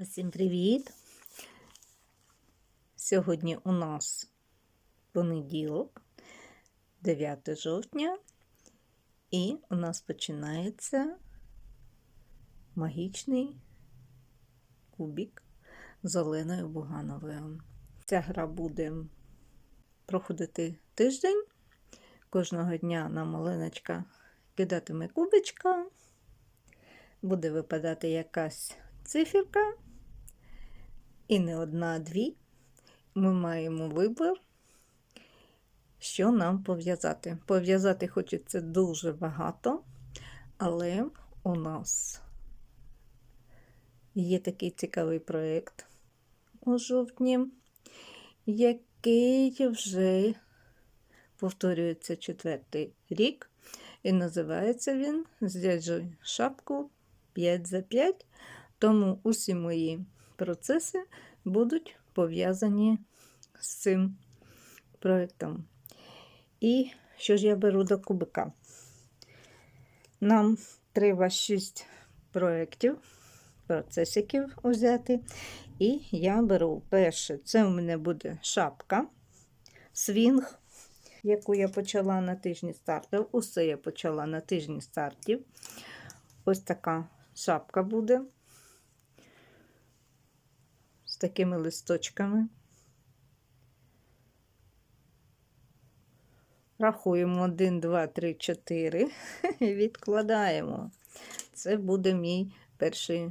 Усім привіт! Сьогодні у нас понеділок, 9 жовтня, і у нас починається магічний кубік з Оленою Бугановою. Ця гра буде проходити тиждень. Кожного дня нам Оленочка кидатиме кубичка, буде випадати якась циферка, і не одна, а дві. Ми маємо вибір, що нам пов'язати. Пов'язати хочеться дуже багато, але у нас є такий цікавий проєкт у жовтні, який вже повторюється четвертий рік, і називається він Здяджуй шапку 5 за 5. Тому усі мої процеси будуть пов'язані з цим проєктом. І що ж я беру до кубика? Нам треба 6 проєктів, процесиків взяти. І я беру перше, це у мене буде шапка, свінг, яку я почала на тижні стартів. Усе я почала на тижні стартів. Ось така шапка буде з такими листочками. Рахуємо 1, 2, 3, 4 і відкладаємо. Це буде мій перший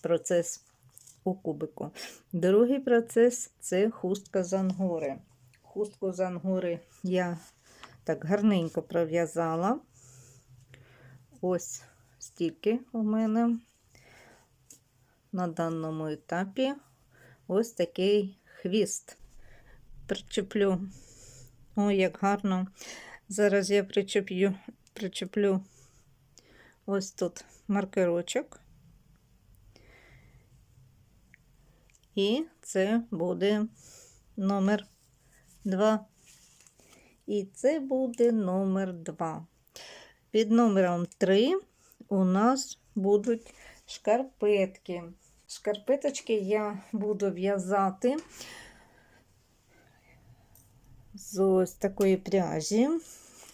процес у кубику. Другий процес це хустка з ангори. Хустку з ангори я так гарненько пров'язала. Ось стільки у мене на даному етапі ось такий хвіст. Причеплю. О, як гарно. Зараз я причеплю, причеплю ось тут маркерочок. І це буде номер 2. І це буде номер 2. Під номером 3 у нас будуть шкарпетки. Шкарпеточки я буду в'язати з ось такої пряжі.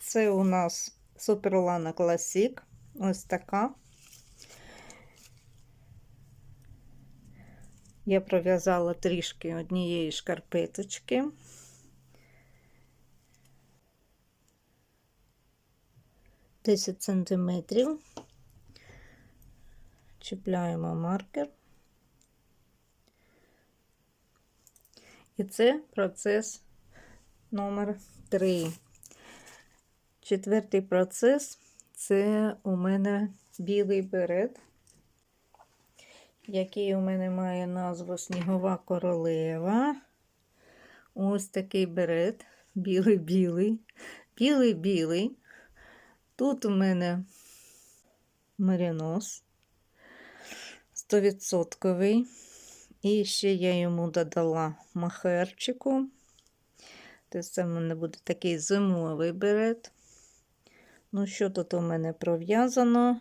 Це у нас Суперлана Classic. Ось така. Я пров'язала трішки однієї шкарпеточки. Десять сантиметрів. Чіпляємо маркер. І це процес номер 3. Четвертий процес це у мене білий берет, який у мене має назву Снігова королева. Ось такий берет, білий-білий, білий-білий. Тут у мене марінос. 100%. І ще я йому додала махерчику. Тобто це в мене буде такий зимовий берет. Ну, що тут у мене пров'язано?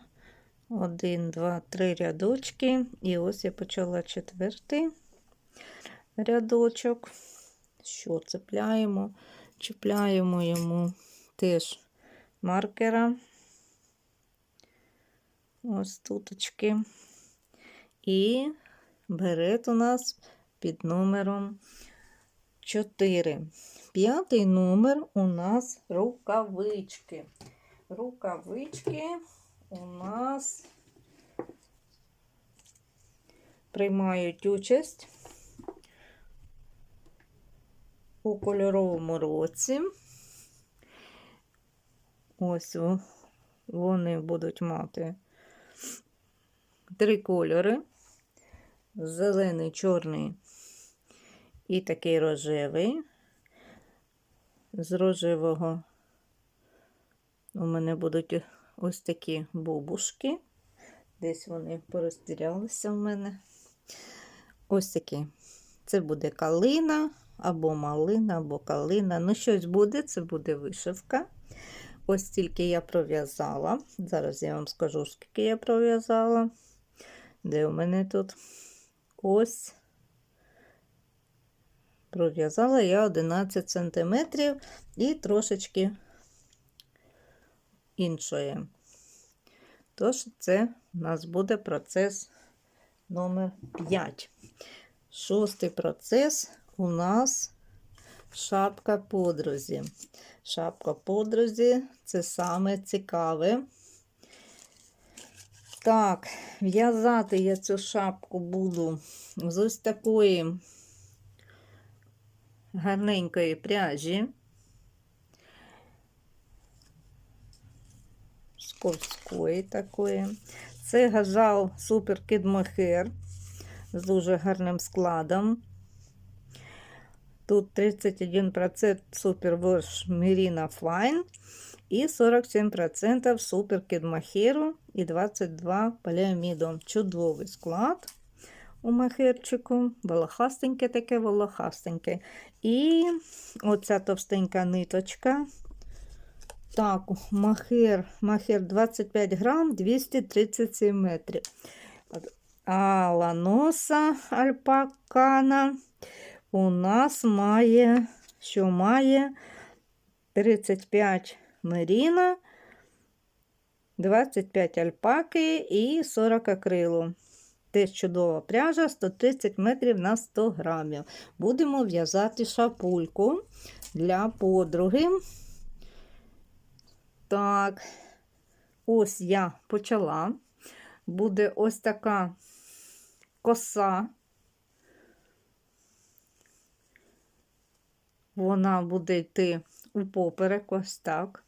Один, два, три рядочки. І ось я почала четвертий рядочок. Що цепляємо? Чіпляємо йому теж маркера. Ось туточки. І берет у нас під номером 4. П'ятий номер у нас рукавички. Рукавички у нас приймають участь у кольоровому році. Ось вони будуть мати три кольори: зелений, чорний і такий рожевий. З рожевого у мене будуть ось такі бубушки. Десь вони порозтірялися в мене. Ось такі. Це буде калина, або малина, або калина. Ну, щось буде, це буде вишивка. Ось стільки я пров'язала. Зараз я вам скажу, скільки я пров'язала. Де у мене тут ось пров'язала я 11 см і трошечки іншої. Тож, це у нас буде процес номер 5. Шостий процес у нас шапка подрузі. Шапка подрузі це саме цікаве. Так, в'язати я цю шапку буду з ось такої гарненької пряжі. Скользької такої. Це газал Супер Mohair з дуже гарним складом. Тут 31% Супер Wash Merino І 47% Супер Kid Mohair і 22 поліаміду. Чудовий склад у махерчику. Волохастеньке таке, волохастеньке. І оця товстенька ниточка. Так, махер, махер 25 грам, 237 метрів. А ланоса альпакана у нас має, що має 35 меріна, 25 альпаки і 40 акрилу. Теж чудова пряжа 130 метрів на 100 грамів. Будемо в'язати шапульку для подруги. Так, ось я почала. Буде ось така коса. Вона буде йти у поперек, ось так.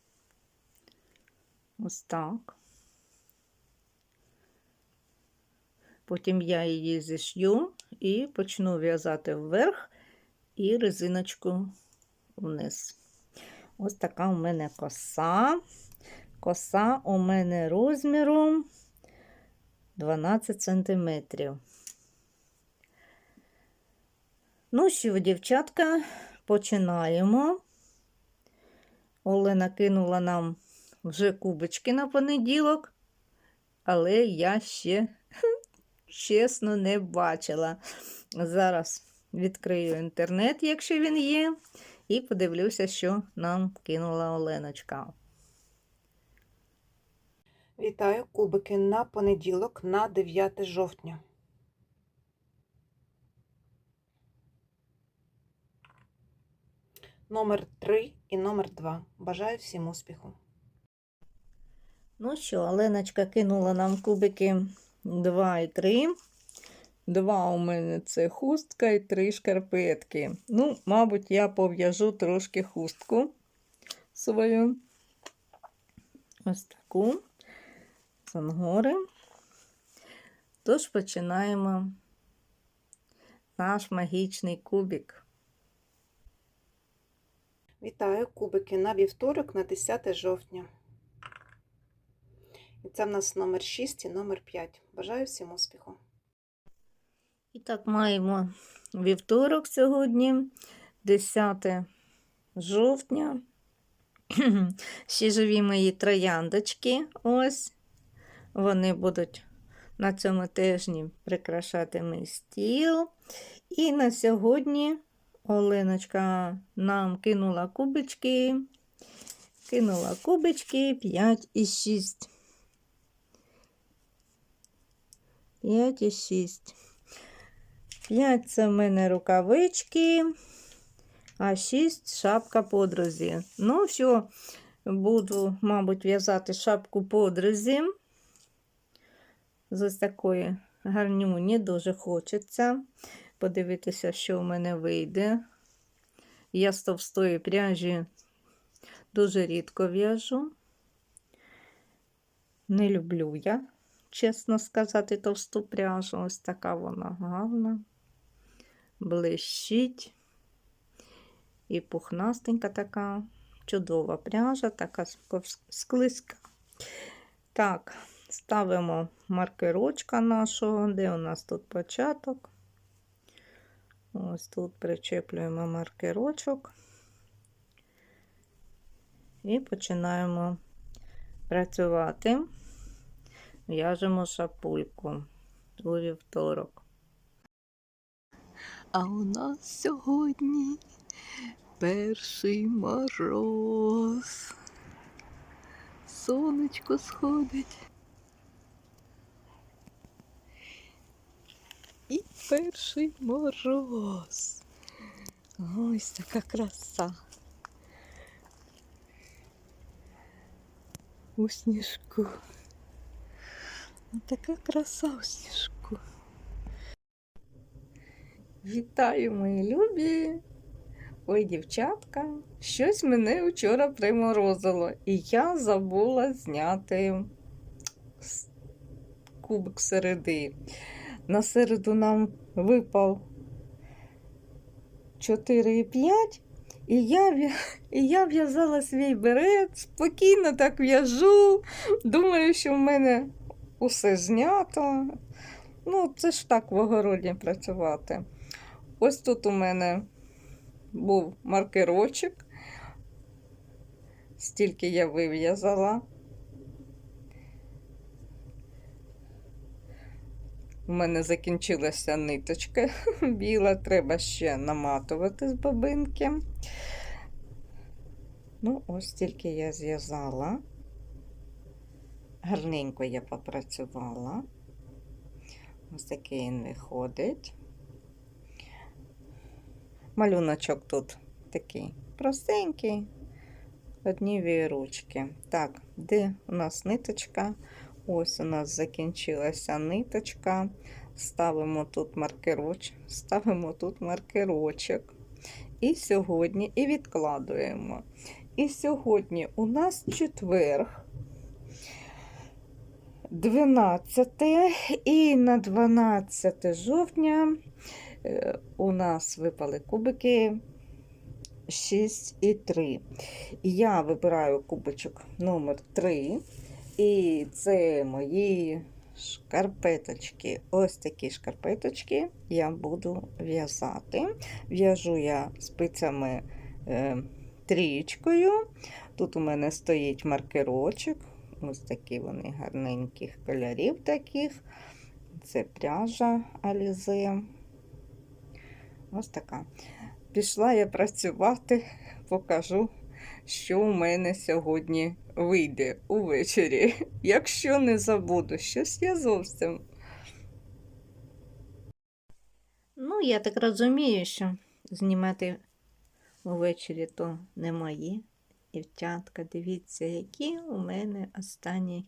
Ось так. Потім я її зішью і почну в'язати вверх і резиночку вниз. Ось така у мене коса. Коса у мене розміром 12 см. Ну що, дівчатка, починаємо. Олена кинула нам вже кубочки на понеділок, але я ще, чесно, не бачила. Зараз відкрию інтернет, якщо він є, і подивлюся, що нам кинула Оленочка. Вітаю кубики на понеділок на 9 жовтня. Номер 3 і номер 2. Бажаю всім успіху. Ну що, Оленочка кинула нам кубики 2 і 3. Два у мене це хустка і три шкарпетки. Ну, мабуть, я пов'яжу трошки хустку свою. Ось таку з ангори. Тож починаємо наш магічний кубик. Вітаю кубики на вівторок на 10 жовтня. Це в нас номер 6 і номер 5. Бажаю всім успіху. І так, маємо вівторок сьогодні, 10 жовтня. Ще живі мої трояндочки. Ось. Вони будуть на цьому тижні прикрашати мій стіл. І на сьогодні Оленочка нам кинула кубочки. Кинула кубочки 5 і 6. 5 і 6. 5 це в мене рукавички, а 6 шапка подрузі. Ну, що, буду, мабуть, в'язати шапку подрузі. З ось такої гарнюні дуже хочеться. Подивитися, що в мене вийде. Я з товстої пряжі дуже рідко в'яжу. Не люблю я, чесно сказати, товсту пряжу. Ось така вона гарна блищить. І пухнастенька така, чудова пряжа, така склизька. Так, ставимо маркерочка нашого, де у нас тут початок. Ось тут причеплюємо маркерочок і починаємо працювати. В'яжемо шапульку у вівторок. А у нас сьогодні перший мороз. Сонечко сходить. І перший мороз. Ось така краса. У сніжку. Така краса у сніжку. Вітаю, мої любі! Ой, дівчатка, щось мене вчора приморозило, і я забула зняти кубик середи. На середу нам випав 4,5, і я, і я в'язала свій берет, спокійно так в'яжу. Думаю, що в мене усе знято. Ну, це ж так в огороді працювати. Ось тут у мене був маркерочок. Стільки я вив'язала. У мене закінчилася ниточка біла, треба ще наматувати з бобинки. Ну, ось тільки я зв'язала. Гарненько я попрацювала. Ось такий він виходить. Малюночок тут такий простенький, одні віручки. Так, де у нас ниточка? Ось у нас закінчилася ниточка. Ставимо тут маркероч, ставимо тут маркерочок. І сьогодні, і відкладуємо. І сьогодні у нас четверг. 12 і на 12 жовтня е, у нас випали кубики 6 і 3. Я вибираю кубочок номер 3. І це мої шкарпеточки. Ось такі шкарпеточки я буду в'язати. В'яжу я спицями е, трієчкою. Тут у мене стоїть маркерочок. Ось такі вони гарненьких кольорів таких. Це пряжа Алізе. Ось така. Пішла я працювати, покажу, що у мене сьогодні вийде увечері. Якщо не забуду, щось я зовсім. Ну, я так розумію, що знімати увечері то не мої. Дівчатка, дивіться, які у мене останні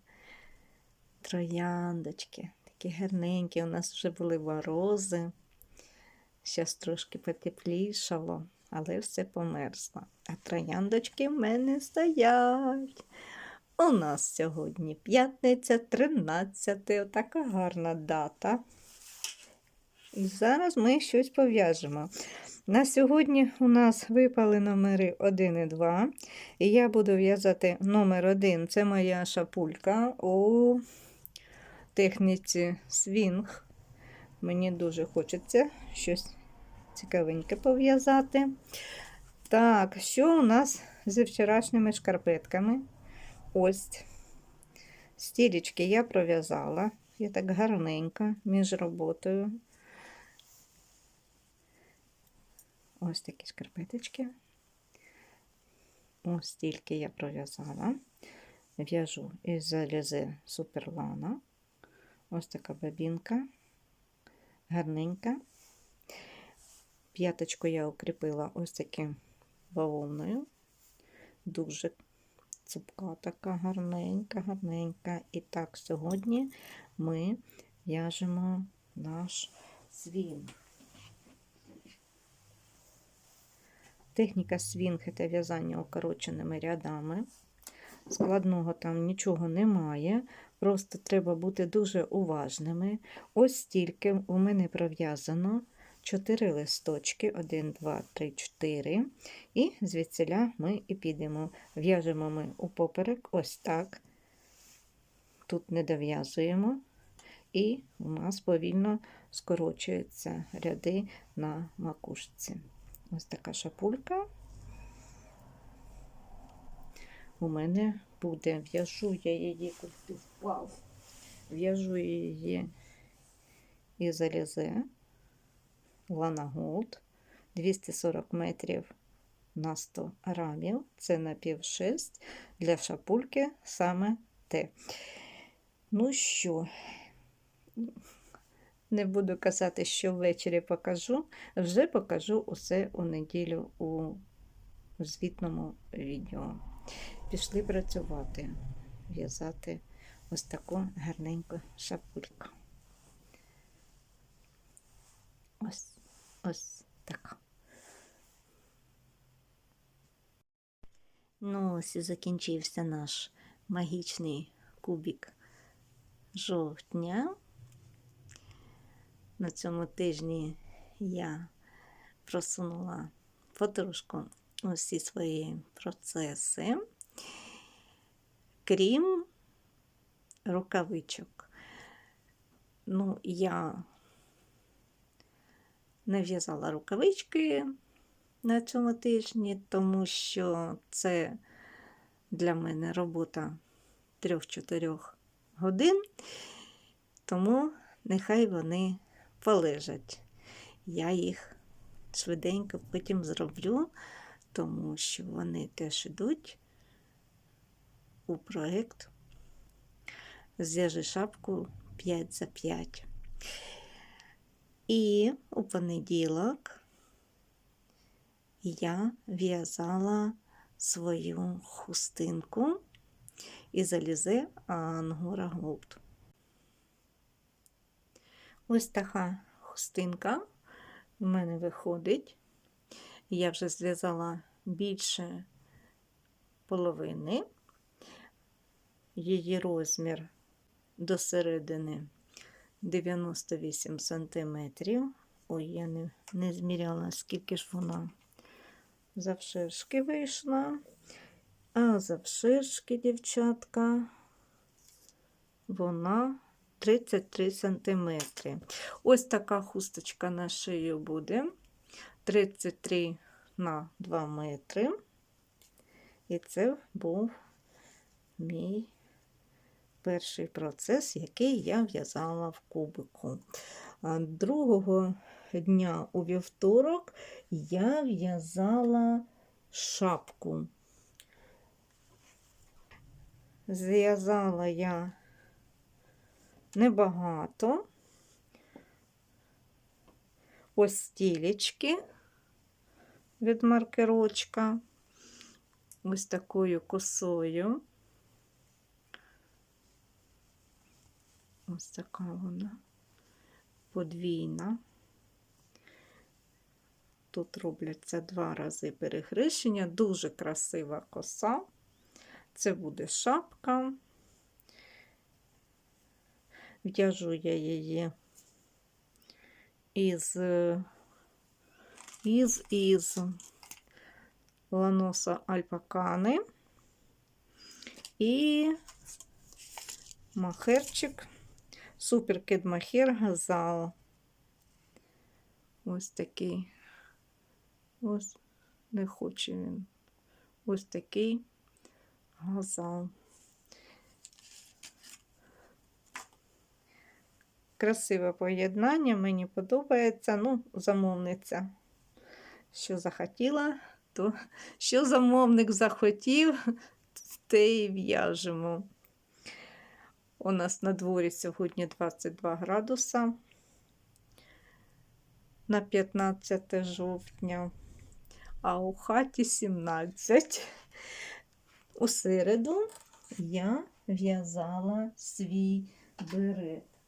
трояндочки. Такі гарненькі. У нас вже були морози. Зараз трошки потеплішало, але все померзло. А трояндочки в мене стоять. У нас сьогодні п'ятниця, 13, отака гарна дата. І зараз ми щось пов'яжемо. На сьогодні у нас випали номери 1 і 2. І я буду в'язати номер 1. Це моя шапулька у техніці свінг. Мені дуже хочеться щось цікавеньке пов'язати. Так, що у нас зі вчорашніми шкарпетками? Ось стілечки я пров'язала. Я так гарненько між роботою. Ось такі шкарпеточки. Ось стільки я пров'язала. В'яжу із залізи суперлана. Ось така бабінка. Гарненька. П'яточку я укріпила ось таким бавовною. Дуже цупка така гарненька, гарненька. І так, сьогодні ми в'яжемо наш свін. Техніка свінг – це в'язання укороченими рядами. Складного там нічого немає. Просто треба бути дуже уважними. Ось стільки у мене пров'язано 4 листочки, 1, 2, 3, 4. І звідсіля ми і підемо. В'яжемо ми у поперек ось так. Тут не дов'язуємо. І у нас повільно скорочуються ряди на макушці. Ось така шапулька. У мене буде. В'яжу я її, куди впав. В'яжу її із залізе. Lana Gold 240 метрів на 100 грамів. Це на пів 6 для шапульки саме те. Ну що, не буду казати, що ввечері покажу. Вже покажу усе у неділю у звітному відео. Пішли працювати, в'язати ось таку гарненьку шапульку. Ось, ось така. Ну, ось і закінчився наш магічний кубик жовтня. На цьому тижні я просунула потрошку усі свої процеси, крім рукавичок. Ну, я не в'язала рукавички на цьому тижні, тому що це для мене робота 3-4 годин, тому нехай вони полежать. Я їх швиденько потім зроблю, тому що вони теж йдуть у проєкт Зв'яжи шапку 5 за 5. І у понеділок я в'язала свою хустинку із Алізе Ангора Голд. Ось така хустинка в мене виходить. Я вже зв'язала більше половини. Її розмір до середини 98 сантиметрів. Ой, я не, не зміряла, скільки ж вона завширшки вийшла. А завширшки, дівчатка, вона 33 сантиметри. Ось така хусточка на шию буде 33 на 2 метри. І це був мій перший процес, який я в'язала в кубику. Другого дня у вівторок я в'язала шапку. Зв'язала я небагато. Ось стілечки від маркерочка, ось такою косою. Ось така вона подвійна. Тут робляться два рази перехрещення, дуже красива коса. Це буде шапка. В'яжу я її із із із ланоса альпакани і махерчик суперкид махер газал. Ось такий. Ось не хоче він. Ось такий газал. Красиве поєднання, мені подобається. Ну, замовниця, що захотіла, то що замовник захотів, те і в'яжемо. У нас на дворі сьогодні 22 градуса на 15 жовтня, а у хаті 17. У середу я в'язала свій берет.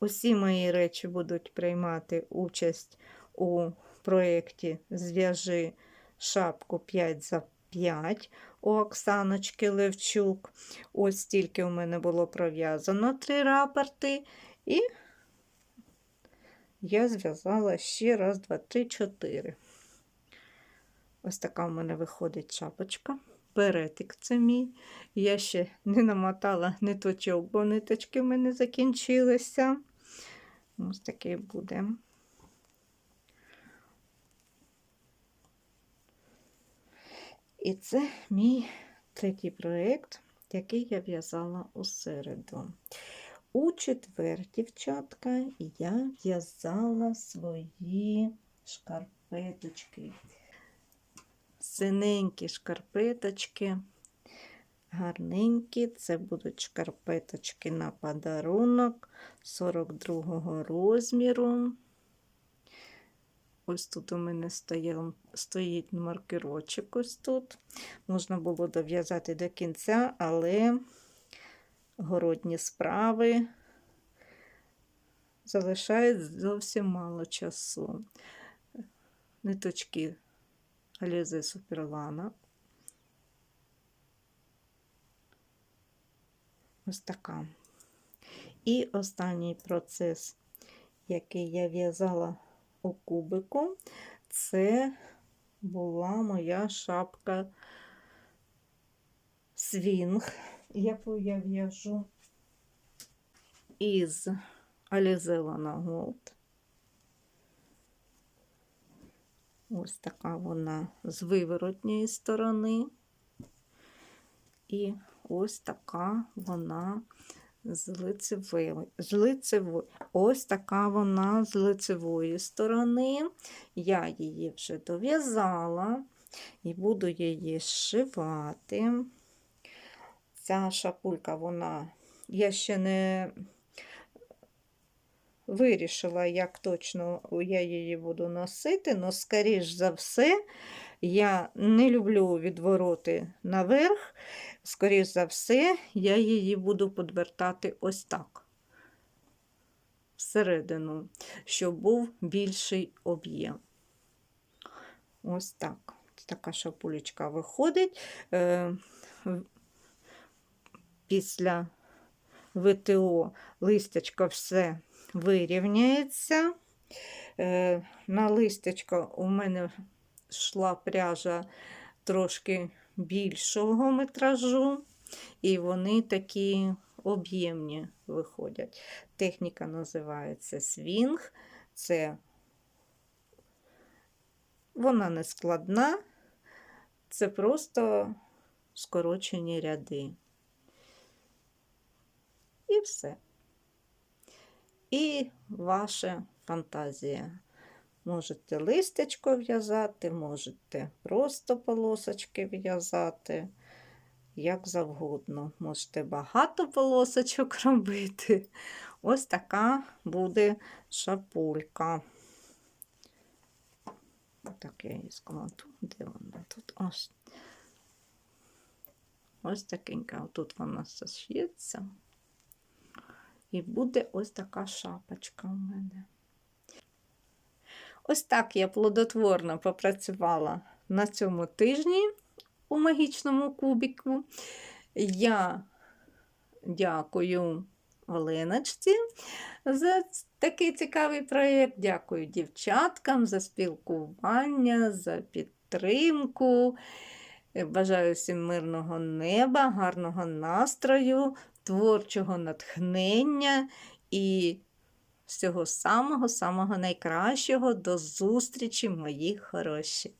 Усі мої речі будуть приймати участь у проєкті Зв'яжи шапку 5 за 5 у Оксаночки Левчук. Ось стільки у мене було пров'язано три рапорти. І я зв'язала ще раз, два, три, чотири. Ось така у мене виходить шапочка. Беретик це мій. Я ще не намотала ниточок, бо ниточки в мене закінчилися. Ось такий буде. І це мій третій проєкт, який я в'язала у середу. У четвер, дівчатка, я в'язала свої шкарпеточки. Синенькі шкарпеточки, гарненькі. Це будуть шкарпеточки на подарунок 42 розміру. Ось тут у мене стоїть маркерочок ось тут. Можна було дов'язати до кінця, але городні справи залишають зовсім мало часу. Ниточки Алізи Суперлана. Ось така. І останній процес, який я в'язала у кубику, це була моя шапка свінг, яку я в'яжу із Алізелана Голд. Ось така вона з виворотньої сторони. І ось така вона з лицевої. З лицевої. Ось така вона з лицевої сторони. Я її вже дов'язала і буду її зшивати. Ця шапулька, вона, я ще не вирішила, як точно я її буду носити, але, скоріш за все, я не люблю відвороти наверх. Скоріш за все, я її буду подвертати ось так. Всередину, щоб був більший об'єм. Ось так. Така шапулечка виходить. Е, Після ВТО листячко все вирівняється. Е, На листячко у мене йшла пряжа трошки більшого метражу, і вони такі об'ємні виходять. Техніка називається свінг. Це вона не складна, це просто скорочені ряди. І все. І ваша фантазія. Можете листечко в'язати, можете просто полосочки в'язати, як завгодно. Можете багато полосочок робити. Ось така буде шапулька. Так, я її складу. Де вона тут? Ось. Ось такенька. Тут вона зашиється. І буде ось така шапочка у мене. Ось так я плодотворно попрацювала на цьому тижні у магічному кубіку. Я дякую Оленочці за такий цікавий проєкт. Дякую дівчаткам за спілкування, за підтримку. Бажаю всім мирного неба, гарного настрою, творчого натхнення і всього самого-самого найкращого. До зустрічі, мої хороші!